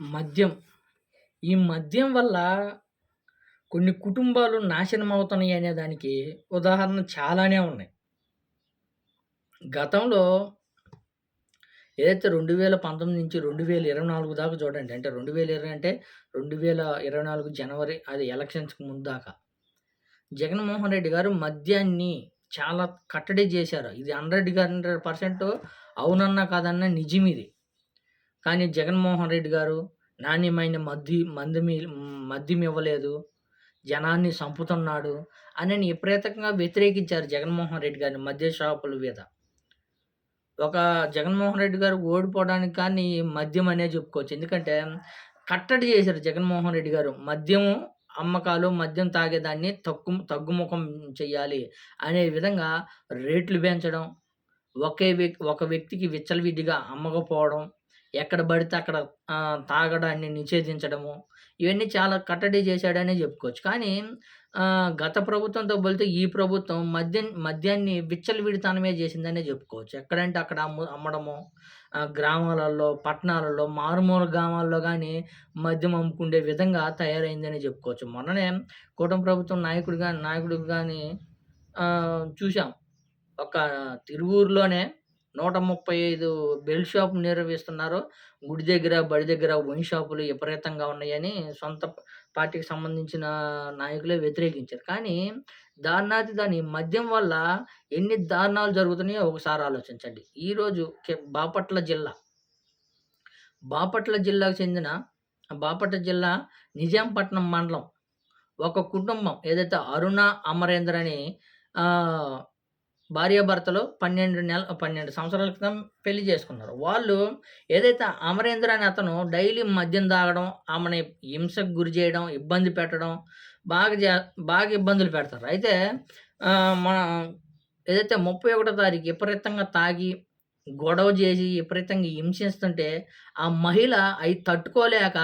మద్యం. ఈ మద్యం వల్ల కొన్ని కుటుంబాలు నాశనం అవుతున్నాయి అనే దానికి ఉదాహరణ చాలానే ఉన్నాయి. గతంలో ఏదైతే 2019 నుంచి 2024 దాకా చూడండి. అంటే 2020 అంటే 2024 జనవరి అది ఎలక్షన్స్‌కి ముందు దాకా. జగన్మోహన్ రెడ్డి గారు మద్యాన్ని చాలా కట్టడి చేశారు. ఇది 100కి 100% అవునన్నా కాదన్నా నిజమిది. కానీ జగన్మోహన్ రెడ్డి గారు నాణ్యమైన మద్ది మందుమి మద్యం ఇవ్వలేదు. జనాన్ని చంపుతున్నాడు అని విపరీతంగా వ్యతిరేకించారు జగన్మోహన్ రెడ్డి గారిని మద్య షాపుల మీద. ఒక జగన్మోహన్ రెడ్డి గారు ఓడిపోవడానికి కానీ మద్యం అనే చెప్పుకోవచ్చు. ఎందుకంటే కట్టడి చేశారు జగన్మోహన్ రెడ్డి గారు. మద్యము అమ్మకాలు, మద్యం తాగేదాన్ని తగ్గు తగ్గుముఖం చేయాలి అనే విధంగా రేట్లు పెంచడం, ఒకే వ్యక్తి ఒక వ్యక్తికి విచ్చలవిడిగా అమ్మకపోవడం, ఎక్కడ పడితే అక్కడ తాగడాన్ని నిషేధించడము, ఇవన్నీ చాలా కట్టడి చేశాడనే చెప్పుకోవచ్చు. కానీ గత ప్రభుత్వంతో పోలితే ఈ ప్రభుత్వం మద్యం మద్యాన్ని విచ్చలవిడితనమే చేసిందనే చెప్పుకోవచ్చు. ఎక్కడంటే అక్కడ అమ్ము అమ్మడము, గ్రామాలలో, పట్టణాలలో, మారుమూల గ్రామాల్లో కానీ మద్యం అమ్ముకునే విధంగా తయారైందనే చెప్పుకోవచ్చు. మొన్ననే కూటమి ప్రభుత్వం నాయకుడు కానీ నాయకుడు కానీ చూసాం. ఒక తిరువూరులోనే 135 బెల్ట్ షాపులు నిర్వహిస్తున్నారు. గుడి దగ్గర, బడి దగ్గర వైన్ షాపులు విపరీతంగా ఉన్నాయని సొంత పార్టీకి సంబంధించిన నాయకులే వ్యతిరేకించారు. కానీ దారుణాతి దాని మద్యం వల్ల ఎన్ని దారుణాలు జరుగుతున్నాయో ఒకసారి ఆలోచించండి. ఈరోజు బాపట్ల జిల్లా బాపట్ల జిల్లాకు చెందిన బాపట్ల జిల్లా నిజాంపట్నం మండలం ఒక కుటుంబం ఏదైతే అరుణ, అమరేంద్ర అని భార్యాభర్తలు 12 నెల 12 సంవత్సరాల క్రితం పెళ్ళి చేసుకున్నారు. వాళ్ళు ఏదైతే అమరేంద్ర అనే అతను డైలీ మద్యం తాగడం, ఆమెని హింసకు గురి చేయడం, ఇబ్బంది పెట్టడం బాగా చే బాగా ఇబ్బందులు పెడతారు. అయితే మన ఏదైతే 31 తారీఖు విపరీతంగా తాగి, గొడవ చేసి విపరీతంగా హింసిస్తుంటే ఆ మహిళ అవి తట్టుకోలేక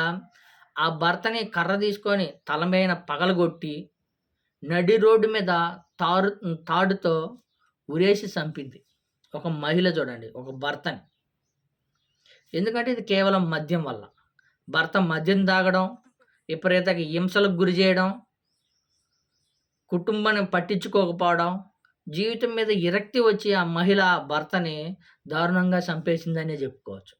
ఆ భర్తని కర్ర తీసుకొని తల మీద పగలగొట్టి, నడి రోడ్డు మీద తారు తాడుతో ఉరేసి చంపింది. ఒక మహిళ చూడండి. ఒక భర్తని. ఎందుకంటే ఇది కేవలం మద్యం వల్ల. భర్త మద్యం తాగడం, విపరీతకి హింసలకు గురి చేయడం, కుటుంబాన్ని పట్టించుకోకపోవడం, జీవితం మీద విరక్తి వచ్చి ఆ మహిళ ఆ భర్తని దారుణంగా చంపేసిందనే చెప్పుకోవచ్చు.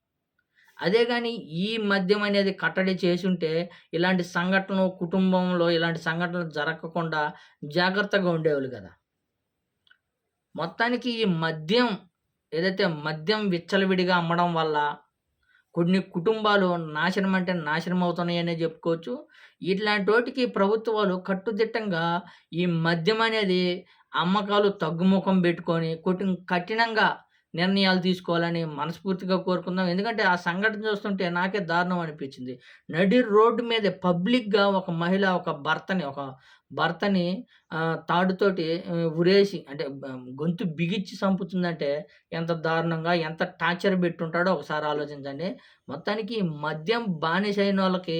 అదే కానీ ఈ మద్యం అనేది కట్టడి చేసుంటే ఇలాంటి సంఘటనలు కుటుంబంలో ఇలాంటి సంఘటనలు జరగకుండా జాగ్రత్తగా ఉండేవాళ్ళు కదా! మొత్తానికి ఈ మద్యం ఏదైతే మద్యం విచ్చలవిడిగా అమ్మడం వల్ల కొన్ని కుటుంబాలు నాశనం అంటే నాశనం అవుతున్నాయనే చెప్పుకోవచ్చు. ఇట్లాంటి వాటికి ప్రభుత్వాలు కట్టుదిట్టంగా ఈ మద్యం అనేది అమ్మకాలు తగ్గుముఖం పెట్టుకొని కొట్టి కఠినంగా నిర్ణయాలు తీసుకోవాలని మనస్ఫూర్తిగా కోరుకుందాం. ఎందుకంటే ఆ సంఘటన చూస్తుంటే నాకే దారుణం అనిపించింది. నడి రోడ్డు మీద పబ్లిక్‌గా ఒక మహిళ ఒక భర్తని ఒక భర్తని తాడుతోటి ఉరేసి అంటే గొంతు బిగిచ్చి చంపుతుందంటే ఎంత దారుణంగా ఎంత టార్చర్ పెట్టుంటాడో ఒకసారి ఆలోచించండి. మొత్తానికి మద్యం బానిసైనోళ్ళకి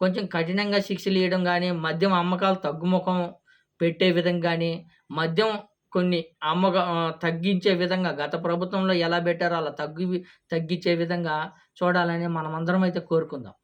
కొంచెం కఠినంగా శిక్షలు ఇవ్వడం కానీ మద్యం అమ్మకాలు తగ్గుముఖం పెట్టే విధంగా కానీ మద్యం కొన్ని అమ్మగా తగ్గించే విధంగా గత ప్రభుత్వంలో ఎలా పెట్టారో అలా తగ్గి తగ్గించే విధంగా చూడాలని మనమందరం అయితే కోరుకుందాం.